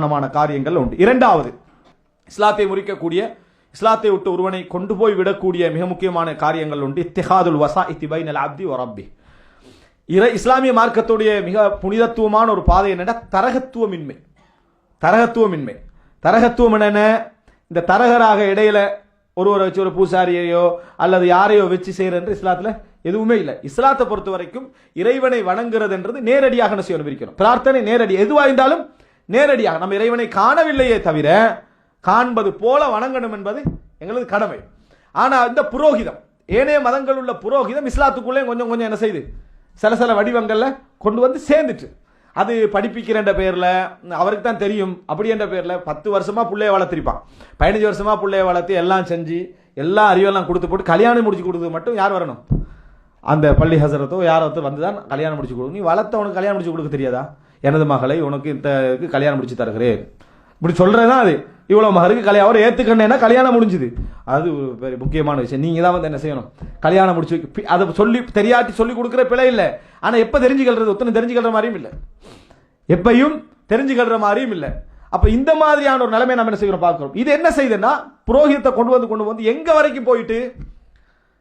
மான காரியங்கள் உண்டு. இரண்டாவது இஸ்லாத்தை முறிக்கக்கூடிய இஸ்லாத்தை விட்டு ஒருவனை கொண்டு போய் விடக்கூடிய மிக முக்கியமான காரியங்கள் உண்டு. இத்திஹாதுல் வசா இத்திபைன் அப்தி ஒரப்பி இறை இஸ்லாமிய மார்க்கத்துடைய மிக புனிதத்துவமான ஒரு பாதை என்னென்னா தரகத்துவமின்மை. தரகத்துவமின்மை. தரகத்துவம் என்னென்ன? இந்த தரகராக இடையில ஒருவரை வச்சு ஒரு பூசாரியையோ அல்லது யாரையோ வச்சு செய்கிறன்று இஸ்லாத்தில் எதுவுமே இல்லை. இஸ்லாத்தை பொறுத்த வரைக்கும் இறைவனை வணங்குறதுன்றது நேரடியாக என்ன செய்யணும் பிரார்த்தனை நேரடி. எதுவாக இருந்தாலும் நேரடியாக நம்ம இறைவனை காணவில்லையே தவிர காண்பது போல வணங்கணும் என்பது எங்களது கடமை. ஆனால் இந்த புரோகிதம் ஏனைய மதங்கள் உள்ள புரோகிதம் இஸ்லாத்துக்குள்ளே கொஞ்சம் கொஞ்சம் என்ன செய்யுது சில சில வடிவங்களில் கொண்டு வந்து சேர்ந்துட்டு அது படிப்பிக்கிறன்ற பேரில் அவருக்கு தான் தெரியும் அப்படி என்ற பேரில் பத்து வருஷமாக பிள்ளைய வளர்த்திருப்பான். பதினஞ்சு வருஷமா புள்ளைய வளர்த்து எல்லாம் செஞ்சு எல்லா அறிவெல்லாம் கொடுத்து போட்டு கல்யாணம் முடிச்சு கொடுத்தது மட்டும் யார் வரணும்? அந்த பள்ளி ஹசரத்தோ யாரோ வந்து தான் கல்யாணம் முடிச்சு கொடுக்கும் நீ வளர்த்தவனுக்கு கல்யாணம் முடிச்சு கொடுக்க தெரியாதா? எனது மகளை உனக்கு இந்த கல்யாணம் முடிச்சு தருகிறேன். இப்படி சொல்கிறதான் அது. இவ்வளோ மகருக்கு கல்யாணம் அவர் ஏத்துக்கணும்னா கல்யாணம் முடிஞ்சுது. அது ஒரு பெரிய முக்கியமான விஷயம். நீங்கள் தான் வந்து என்ன செய்யணும்? கல்யாணம் முடிச்சு வைக்க- அதை சொல்லி தெரியாட்டி சொல்லி கொடுக்குற பிழை இல்லை. ஆனால் எப்போ தெரிஞ்சுக்கிறது ஒத்தனை தெரிஞ்சுக்கிற மாதிரியும் இல்லை. எப்பையும் தெரிஞ்சுக்கிற மாதிரியும் இல்லை. அப்போ இந்த மாதிரியான ஒரு நிலைமை நம்ம என்ன செய்யணும் பார்க்குறோம். இது என்ன செய்யுதுன்னா புரோகிதத்தை கொண்டு வந்து கொண்டு வந்து எங்கே வரைக்கும் போயிட்டு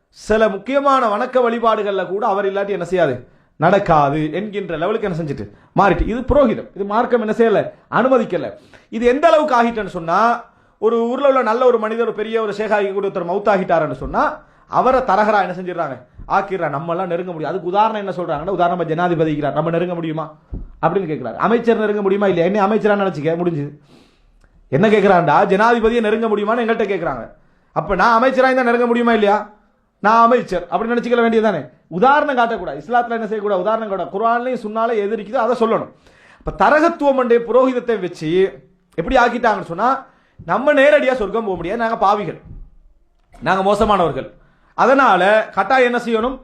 சில முக்கியமான வணக்க வழிபாடுகளில் கூட அவர் இல்லாட்டி என்ன செய்யாது? நடக்காது என்கின்ற லெவலுக்கு என்ன செஞ்சுட்டு? மாறிட்டு. இது புரோகிதம். இது மார்க்கம் என்ன செய்யல? அனுமதிக்கலை. இது எந்த அளவுக்கு ஆகிட்டேன்னு சொன்னா ஒரு ஊர்ல உள்ள நல்ல ஒரு மனிதர் ஒரு பெரிய ஒரு சேகாகி கூட ஒருத்தர் மவுத்தாகிட்டாருன்னு சொன்னா அவரை தரகரா என்ன செஞ்சிடறாங்க? ஆக்கிறா நம்மளாம் நெருங்க முடியும். அதுக்கு உதாரணம் என்ன சொல்றாங்கன்னா உதாரணமா ஜனாதிபதிக்கிறார் நம்ம நெருங்க முடியுமா? அப்படின்னு கேட்கிறாரு அமைச்சர் நெருங்க முடியுமா இல்லையா? என்ன அமைச்சராக நினைச்சுக்க முடிஞ்சுது என்ன கேட்கிறான்டா ஜனாதிபதியை நெருங்க முடியுமான்னு எங்கள்கிட்ட கேட்குறாங்க அப்போ நான் அமைச்சராக இருந்தால் நெருங்க முடியுமா இல்லையா? நான் அமைச்சர் அப்படின்னு நினைச்சுக்க வேண்டியதானே உதாரணம் காட்டக்கூடாது. இஸ்லாத்தில் என்ன செய்யக்கூடாது? உதாரணம் கூட குரான்லையும் சுன்னாலே எது இருக்குதோ அதை சொல்லணும். இப்போ தரகத்துவம் அண்டே புரோகிதத்தை வச்சு எப்படி ஆக்கிட்டாங்கன்னு சொன்னால் நம்ம நேரடியாக சொர்க்கம் போக முடியாது. நாங்கள் பாவிகள். நாங்கள் மோசமானவர்கள். அதனால் கட்டாயம் என்ன செய்யணும்?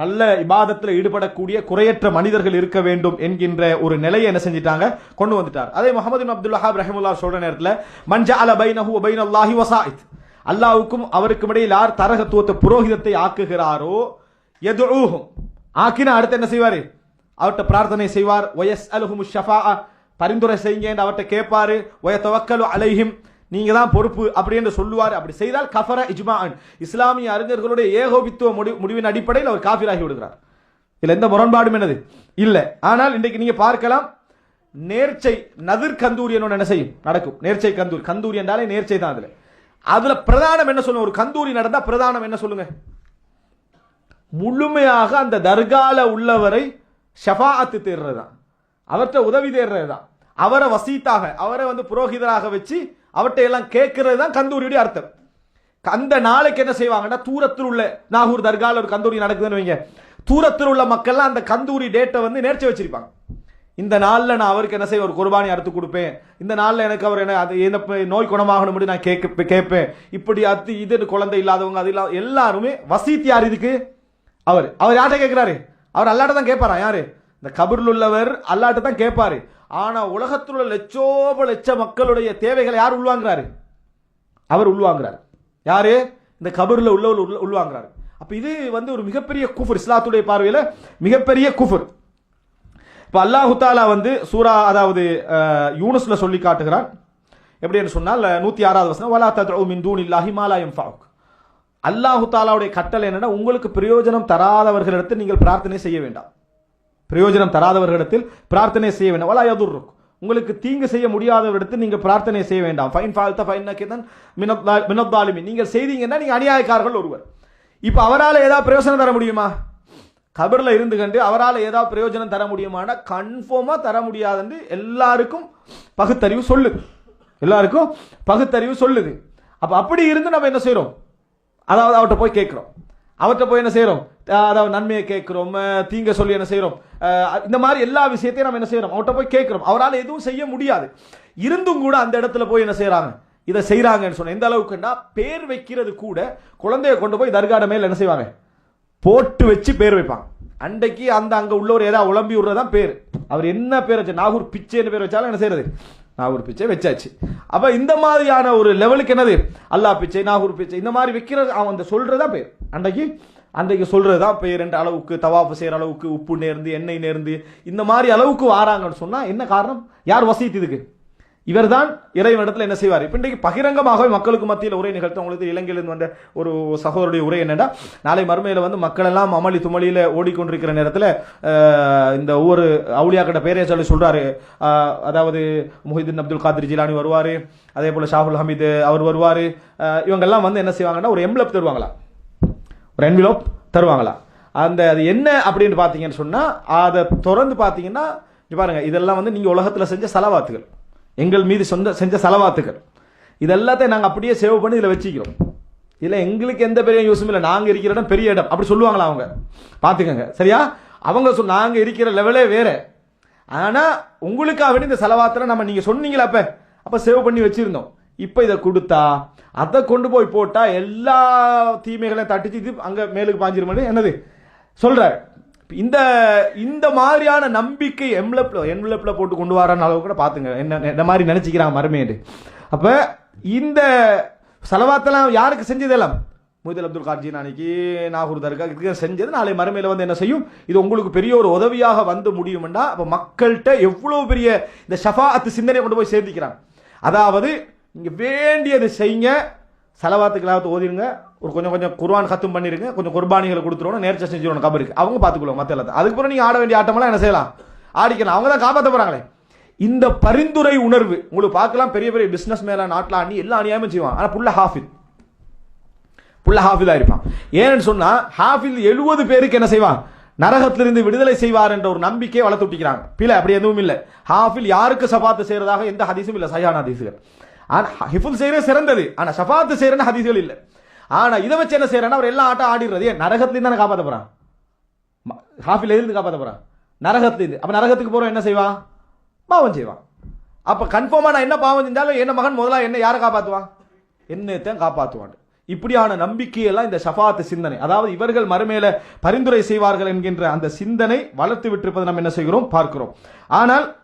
நல்ல இபாதத்தில் ஈடுபடக்கூடிய குறையற்ற மனிதர்கள் இருக்க வேண்டும் என்கின்ற ஒரு நிலையை என்ன செஞ்சிட்டாங்க? கொண்டு வந்துட்டார். அதே முகமது அப்துல்லா அப்துல் ரஹிமுல்லா சொல்ற நேரத்தில் மஞ்சா அல பைனஹு பைன் அல்லாஹி வசாயித். அல்லாவுக்கும் அவருக்கும் இடையில் யார் தரகத்துவத்தை புரோகிதத்தை ஆக்குகிறாரோ எதுவும் ஆக்கினா அடுத்து என்ன செய்வார்? அவர்கிட்ட பிரார்த்தனை செய்வார். ஒயஸ் அலுஹும் ஷஃபா பரிந்துரை செய்யுங்க அவர்கிட்ட கேட்பாரு. ஒய துவக்கலு அலைஹிம். நீங்க தான் பொறுப்பு. அப்படி என்று சொல்லுவார். அப்படி செய்தால் கஃபர இஜ்மான் இஸ்லாமிய அறிஞர்களுடைய ஏகோபித்துவ முடிவு முடிவின் அடிப்படையில் அவர் காஃபிராகி விடுகிறார். இதில் எந்த முரண்பாடும் என்னது? இல்லை. ஆனால் இன்றைக்கு நீங்கள் பார்க்கலாம் நேர்ச்சை நதிர் கந்தூரி என்ன செய்யும்? நடக்கும். நேர்ச்சை கந்தூர். கந்தூரி என்றாலே நேர்ச்சை தான் அதில். அதுல பிரதானம் என்ன சொல்லுங்க? ஒரு கந்தூரி நடந்தா பிரதானம் என்ன சொல்லுங்க? முழுமையாக அந்த தர்கால உள்ளவரை ஷஃபாஅத்து தேர்றது தான் அவர்கிட்ட உதவி தேர்றது தான் அவரை வசீத்தாக அவரை வந்து புரோகிதராக வச்சு அவர்கிட்ட எல்லாம் கேட்கறது தான் கந்தூரியுடைய அர்த்தம். அந்த நாளைக்கு என்ன செய்வாங்கன்னா தூரத்தில் உள்ள நாகூர் தர்கால ஒரு கந்தூரி நடக்குதுன்னு வைங்க. தூரத்தில் உள்ள மக்கள்லாம் அந்த கந்தூரி டேட்டை வந்து நேர்ச்சி வச்சிருப்பாங்க. இந்த நாளில் நான் அவருக்கு என்ன செய்ய ஒரு குர்பானி அறுத்து கொடுப்பேன். இந்த நாளில் எனக்கு அவர் என்ன அது என்ன நோய் குணமாகணும் நான் கேட்க கேட்பேன். இப்படி அது இது குழந்தை இல்லாதவங்க அது இல்லாத எல்லாருமே வசீத் யார் இதுக்கு? அவர். அவர் யார்கிட்ட கேட்குறாரு? அவர் அல்லாட்ட தான் கேட்பாரா? யாரு? இந்த கபரில் உள்ளவர் அல்லாட்ட தான் கேட்பாரு. ஆனால் உலகத்தில் உள்ள லட்சோப லட்ச மக்களுடைய தேவைகளை யார் உள்வாங்குறாரு? அவர் உள்வாங்கிறார். யாரு? இந்த கபரில் உள்ளவர் உள் அப்போ இது வந்து ஒரு மிகப்பெரிய குஃபர் இஸ்லாத்துடைய பார்வையில் மிகப்பெரிய குஃபர். இப்போ அல்லாஹு தாலா வந்து சூரா அதாவது யூனஸில் சொல்லி காட்டுகிறான் எப்படின்னு சொன்னால் நூற்றி ஆறாவது வசனம் வலா தத்உ மின் தூனில்லாஹி இல்லா லா ஃபாக் அல்லாஹு தாலாவுடைய கட்டளை என்னென்னா உங்களுக்கு பிரயோஜனம் தராதவர்களிடத்தில் நீங்கள் பிரார்த்தனை செய்ய வேண்டாம் பிரயோஜனம் தராதவர்களிடத்தில் பிரார்த்தனை செய்ய வேண்டாம் வலா இருக்கும் உங்களுக்கு தீங்கு செய்ய முடியாதவரிடத்தில் நீங்கள் பிரார்த்தனை செய்ய வேண்டாம் ஃபைன் ஃபால்த்த ஃபைன் நக்கிதன் மினத்தாலிமி நீங்கள் செய்தீங்கன்னா நீங்கள் அநியாயக்காரர்கள் ஒருவர் இப்போ அவரால் ஏதாவது பிரயோஜனம் தர முடியுமா கபர்ல இருந்து கண்டு அவரால் ஏதாவது பிரயோஜனம் தர முடியுமானா கன்ஃபார்மா தர முடியாதுன்னு எல்லாருக்கும் பகுத்தறிவு சொல்லுது. எல்லாருக்கும் பகுத்தறிவு சொல்லுது. அப்ப அப்படி இருந்து நம்ம என்ன செய்கிறோம் அதாவது அவர்கிட்ட போய் கேட்கிறோம். அவர்கிட்ட போய் என்ன செய்கிறோம் அதாவது நன்மையை கேட்கிறோம் தீங்க சொல்லி என்ன செய்கிறோம் இந்த மாதிரி எல்லா விஷயத்தையும் நம்ம என்ன செய்கிறோம் அவர்கிட்ட போய் கேட்கிறோம். அவரால் எதுவும் செய்ய முடியாது. இருந்தும் கூட அந்த இடத்துல போய் என்ன செய்கிறாங்க இதை செய்கிறாங்கன்னு சொன்ன. எந்த அளவுக்குன்னா பேர் வைக்கிறது கூட குழந்தைய கொண்டு போய் தர்காட மேல என்ன செய்வாங்க? போட்டு வச்சு பேர் வைப்பாங்க. அன்றைக்கு அந்த அங்கே உள்ளவர் ஏதாவது உழம்பி விடுறதான் பேர். அவர் என்ன பேர் வச்சு நாகூர் பிச்சைன்னு பேர் வச்சாலும் என்ன செய்யறது? நாகூர் பிச்சை வச்சாச்சு. அப்போ இந்த மாதிரியான ஒரு லெவலுக்கு என்னது? அல்லா பிச்சை நாகூர் பிச்சை இந்த மாதிரி வைக்கிறது அவன் அந்த சொல்றதா பேர். அன்றைக்கு அன்றைக்கு சொல்றதுதான் பேர். என்ற அளவுக்கு தவாஃபு செய்கிற அளவுக்கு உப்பு நேர்ந்து எண்ணெய் நேர்ந்து இந்த மாதிரி அளவுக்கு வாராங்கன்னு சொன்னால் என்ன காரணம்? யார் வசீத் இதுக்கு? இவர் தான் இறைவனிடத்தில் என்ன செய்வார்? இப்போ இன்றைக்கு பகிரங்கமாகவே மக்களுக்கு மத்தியில் உரை நிகழ்த்த உங்களுக்கு இலங்கையிலிருந்து வந்த ஒரு சகோதரருடைய உரை என்னென்னா நாளை மறுமையில் வந்து மக்கள் எல்லாம் அமளி துமளியில் ஓடிக்கொண்டிருக்கிற நேரத்தில் இந்த ஒவ்வொரு அவுளியாக்கிட்ட பேரே சொல்லி சொல்கிறாரு அதாவது முஹிதீன் அப்துல் காதிர் ஜிலானி வருவார் அதே போல் ஷாஃபுல் ஹமீது அவர் வருவார். இவங்கெல்லாம் வந்து என்ன செய்வாங்கன்னா ஒரு எம்லப் தருவாங்களா? ஒரு என்விலோப் தருவாங்களா? அந்த அது என்ன அப்படின்னு பார்த்தீங்கன்னு சொன்னால் அதை திறந்து பார்த்தீங்கன்னா பாருங்கள் இதெல்லாம் வந்து நீங்கள் உலகத்தில் செஞ்ச செலவாத்துகள். எங்கள் மீது சொந்த செஞ்ச செலவாத்துகள். இதெல்லாத்தையும் நாங்கள் அப்படியே சேவ் பண்ணி இதில் வச்சுக்கிறோம். இதில் எங்களுக்கு எந்த பெரிய யூஸும் இல்லை. நாங்கள் இருக்கிற இடம் பெரிய இடம். அப்படி சொல்லுவாங்களா அவங்க? பார்த்துக்கங்க. சரியா? அவங்க சொல் நாங்கள் இருக்கிற லெவலே வேறு. ஆனால் உங்களுக்காக வேண்டி இந்த செலவாத்தில் நம்ம நீங்கள் சொன்னீங்களா அப்போ? அப்போ சேவ் பண்ணி வச்சுருந்தோம். இப்போ இதை கொடுத்தா அதை கொண்டு போய் போட்டால் எல்லா தீமைகளையும் தட்டிச்சு இது அங்கே மேலுக்கு பாஞ்சிருமான்னு என்னது? சொல்கிறார் இந்த இந்த மாதிரியான நம்பிக்கை எம்லப்ல என்வலப்ல போட்டு கொண்டு வரான அளவு கூட பார்த்துங்க. என்ன இந்த மாதிரி நினச்சிக்கிறான் மருமேடு. அப்போ இந்த செலவாத்தெல்லாம் யாருக்கு செஞ்சதெல்லாம்? முதல் அப்துல் கார்ஜி அன்னைக்கு நாகூர் தர்கா இதுக்கு செஞ்சது நாளை மறுமையில் வந்து என்ன செய்யும்? இது உங்களுக்கு பெரிய ஒரு உதவியாக வந்து முடியும்னா அப்போ மக்கள்கிட்ட எவ்வளோ பெரிய இந்த ஷஃபாஅத்து சிந்தனை கொண்டு போய் சேர்த்திக்கிறாங்க அதாவது நீங்கள் வேண்டியது செய்யுங்க செலவாத்துக்களாவது ஓதிருங்க ஒரு கொஞ்சம் கொஞ்சம் குர்பான் கத்தும் பண்ணிருங்க. கொஞ்சம் குர்பானிகளை கொடுத்துருவோம் நேர்ச்சை செஞ்சிடணும் கபருக்கு. அவங்க பார்த்துக்குள்ளுவாங்க மற்ற எல்லாத்தையும். அதுக்கப்புறம் நீங்கள் ஆட வேண்டிய ஆட்டமெல்லாம் என்ன செய்யலாம்? ஆடிக்கலாம். அவங்க தான் காப்பாற்ற போகிறாங்களே இந்த பரிந்துரை உணர்வு உங்களுக்கு பார்க்கலாம். பெரிய பெரிய பிஸ்னஸ் மேல நாட்டில் அணி எல்லா அநியாயமும் செய்வான் ஆனால் புள்ள ஹாஃபித் புள்ள ஹாஃபிதாக இருப்பான். ஏன்னு சொன்னால் ஹாஃபில் எழுபது பேருக்கு என்ன செய்வான்? நரகத்திலிருந்து விடுதலை செய்வார் என்ற ஒரு நம்பிக்கையை வளர்த்து விட்டிக்கிறாங்க பிள்ளை அப்படி எதுவும் இல்லை. ஹாஃபில் யாருக்கு சபாத்து செய்கிறதாக எந்த ஹதீஸும் இல்லை. சையான ஹதீஸுகள். ஆனால் ஹிஃபுல் செய்கிறது சிறந்தது. ஆனால் ஷஃபாத்து செய்யறன்னு ஹதீஸ்கள் இல்லை. ஆனால் இதை வச்சு என்ன செய்யறேன்னா அவர் எல்லா ஆட்டம் ஆடிடுறது. ஏன்? நரகத்துலேருந்து தானே காப்பாற்ற போறான்? ம- ஹாஃபில் எதிர்த்து காப்பாற்ற போகிறான் நரகத்திலிருந்து அப்போ நரகத்துக்கு போகிறோம் என்ன செய்வான்? பாவம் செய்வான். அப்போ கன்ஃபார்மாக நான் என்ன பாவம் செஞ்சாலும் என்ன மகன் முதல்ல என்ன யாரை காப்பாற்றுவான் என்னத்தான் காப்பாற்றுவான் இப்படியான நம்பிக்கையெல்லாம் இந்த ஷஃபாத்து சிந்தனை. அதாவது இவர்கள் மறுமையில பரிந்துரை செய்வார்கள் என்கின்ற அந்த சிந்தனை வளர்த்து விட்டிருப்பதை நம்ம என்ன செய்கிறோம்? பார்க்கிறோம். ஆனால்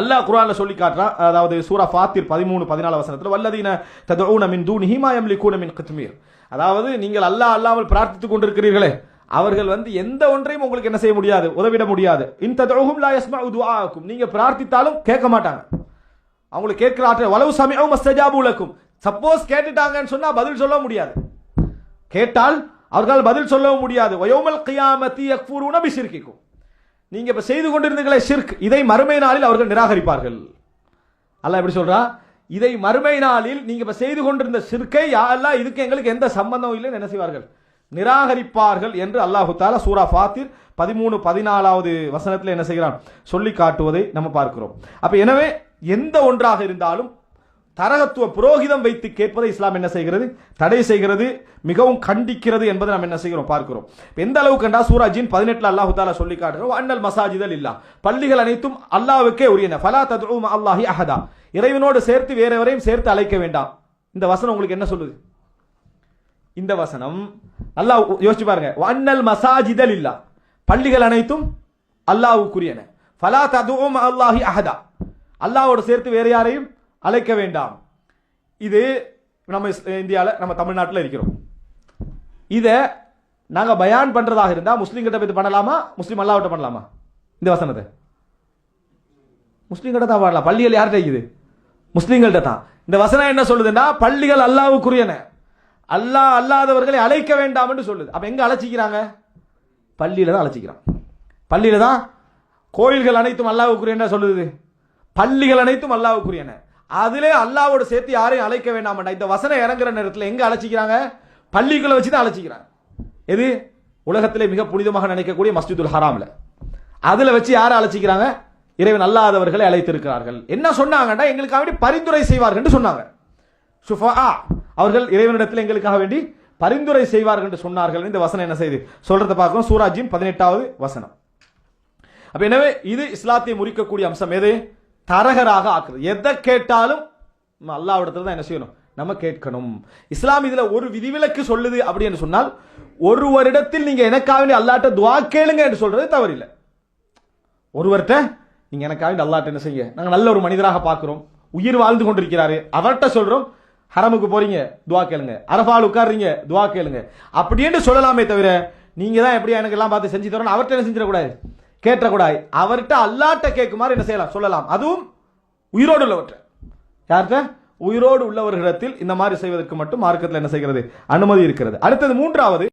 அல்லாஹ் குரான்ல சொல்லி காட்டுறான் அதாவது சூரா ஃபாத்திர் பதிமூணு பதினாலு வசனத்தில் வல்லதீன ததூன மின் தூன் ஹிமாயம் யம்லிகூன மின் கத்மீர். அதாவது நீங்கள் அல்லாஹ் அல்லாமல் பிரார்த்தித்துக் கொண்டிருக்கிறீர்களே அவர்கள் வந்து எந்த ஒன்றையும் உங்களுக்கு என்ன செய்ய முடியாது உதவிட முடியாது. இன் ததூஹும் லா யஸ்மஉ துஆக்கும் நீங்க பிரார்த்தித்தாலும் கேட்க மாட்டாங்க. அவங்களுக்கு கேட்கிற ஆற்றல் வலவு சமயம் மஸ்தஜாபுலக்கும் சப்போஸ் கேட்டுட்டாங்கன்னு சொன்னா பதில் சொல்ல முடியாது. கேட்டால் அவர்களால் பதில் சொல்லவும் முடியாது. வயோமல் கியாமத்தி யக்ஃபுரூன பிஷிர்கிக்கும். நீங்க இப்ப செய்து கொண்டிருந்தீங்களே ஷிர்க் இதை மறுமை நாளில் அவர்கள் நிராகரிப்பார்கள். அல்லாஹ் எப்படி சொல்றா? இதை மறுமை நாளில் நீங்க இப்ப செய்து கொண்டிருந்த ஷிர்க்கை யாரெல்லாம் இதுக்கு எங்களுக்கு எந்த சம்பந்தம் இல்லைன்னு என்ன செய்வார்கள்? நிராகரிப்பார்கள் என்று அல்லாஹு தாலா சூரா ஃபாத்திர் பதிமூணு பதினாலாவது வசனத்தில் என்ன செய்கிறான்? சொல்லி காட்டுவதை நம்ம பார்க்கிறோம். அப்ப எனவே எந்த ஒன்றாக இருந்தாலும் தரகத்துவ புரோகிதம் வைத்து கேட்பதை இஸ்லாம் என்ன செய்கிறது? தடை செய்கிறது மிகவும் கண்டிக்கிறது என்பதை நாம் என்ன செய்கிறோம்? பார்க்கிறோம். எந்த அளவுக்கு கண்டா சூராஜின் பதினெட்டுல அல்லாஹு தாலா சொல்லி காட்டுகிறோம் அண்ணல் மசாஜிதல் இல்லா பள்ளிகள் அனைத்தும் அல்லாஹ்வுக்கே உரியன. ஃபலா ததுஉ அல்லாஹி அஹதா. இறைவனோடு சேர்த்து வேறவரையும் சேர்த்து அழைக்க வேண்டாம். இந்த வசனம் உங்களுக்கு என்ன சொல்லுது? இந்த வசனம் அல்லாஹ் யோசிச்சு பாருங்க. அண்ணல் மசாஜிதல் இல்லா பள்ளிகள் அனைத்தும் அல்லாவுக்குரியன ஃபலா ததுஉ அல்லாஹி அஹதா. அல்லாவோடு சேர்த்து வேற யாரையும் அழைக்க வேண்டாம். இது நம்ம இந்தியாவில் நம்ம தமிழ்நாட்டில் இருக்கிறோம். இதை நாங்கள் பயான் பண்ணுறதாக இருந்தால் முஸ்லீம் கிட்ட போய் பண்ணலாமா? முஸ்லீம் அல்லாவிட்ட பண்ணலாமா? இந்த வசனத்தை. முஸ்லீம் கிட்ட தான் பண்ணலாம். பள்ளிகள் யார்கிட்ட இருக்குது? முஸ்லீம்கள்ட்ட தான். இந்த வசனம் என்ன சொல்லுதுன்னா பள்ளிகள் அல்லாவுக்குரியன. அல்லாஹ் அல்லாதவர்களை அழைக்க வேண்டாம் என்று சொல்லுது. அப்போ எங்கே அழைச்சிக்கிறாங்க? பள்ளியில் தான் அழைச்சிக்கிறான். பள்ளியில் தான் கோயில்கள் அனைத்தும் அல்லாவுக்குரியன சொல்லுது. பள்ளிகள் அனைத்தும் அல்லாவுக்குரியன. அதிலே அல்லாவோட சேர்த்து யாரையும் அழைக்க வேண்டாம் இந்த வசனம் இறங்குற நேரத்தில் எங்க அழைச்சிக்கிறாங்க? பள்ளிக்குள்ள வச்சு தான் அழைச்சிக்கிறாங்க. எது? உலகத்திலே மிக புனிதமாக நினைக்கக்கூடிய மஸ்ஜிதுல் ஹராமில். அதில் வச்சு யாரை அழைச்சிக்கிறாங்க? இறைவன் அல்லாதவர்களை அழைத்திருக்கிறார்கள். என்ன சொன்னாங்கன்னா எங்களுக்காக வேண்டி பரிந்துரை செய்வார்கள் என்று சொன்னாங்க. சுஃபா அவர்கள் இறைவனிடத்தில் எங்களுக்காக வேண்டி பரிந்துரை செய்வார்கள் என்று சொன்னார்கள். இந்த வசனம் என்ன செய்து? சொல்றதை பார்க்கிறோம் சூராஜின் பதினெட்டாவது வசனம். அப்ப எனவே இது இஸ்லாத்தை முறிக்கக்கூடிய அம்சம். எது? தரகராக ஆக்குறது. எதை கேட்டாலும் நம்ம அல்லாவிடத்துல தான் என்ன செய்யணும்? நம்ம கேட்கணும். இஸ்லாம் இதுல ஒரு விதிவிலக்கு சொல்லுது அப்படின்னு சொன்னால் ஒருவரிடத்தில் நீங்க எனக்காக அல்லாட்ட துவா கேளுங்க என்று சொல்றது தவறில்லை. ஒருவர்கிட்ட நீங்க எனக்காக அல்லாட்ட என்ன செய்யுங்க? நாங்க நல்ல ஒரு மனிதராக பார்க்கிறோம். உயிர் வாழ்ந்து கொண்டிருக்கிறாரு. அவர்கிட்ட சொல்றோம் ஹரமுக்கு போறீங்க துவா கேளுங்க. அரபால் உட்காருறீங்க துவா கேளுங்க. அப்படின்னு சொல்லலாமே தவிர நீங்க தான் எப்படியா எனக்கு எல்லாம் பார்த்து செஞ்சு தரணும்? அவர்கிட்ட என்ன செஞ்சிடக்கூடாது? கேட்டக்கூடாது. அவர்கிட்ட அல்லாட்ட கேட்குமாறு என்ன செய்யலாம்? சொல்லலாம். அதுவும் உயிரோடு உள்ளவற்றை. யார்கிட்ட? உயிரோடு உள்ளவர்களிடத்தில் இந்த மாதிரி செய்வதற்கு மட்டும் மார்க்கத்தில் என்ன செய்கிறது? அனுமதி இருக்கிறது. அடுத்தது மூன்றாவது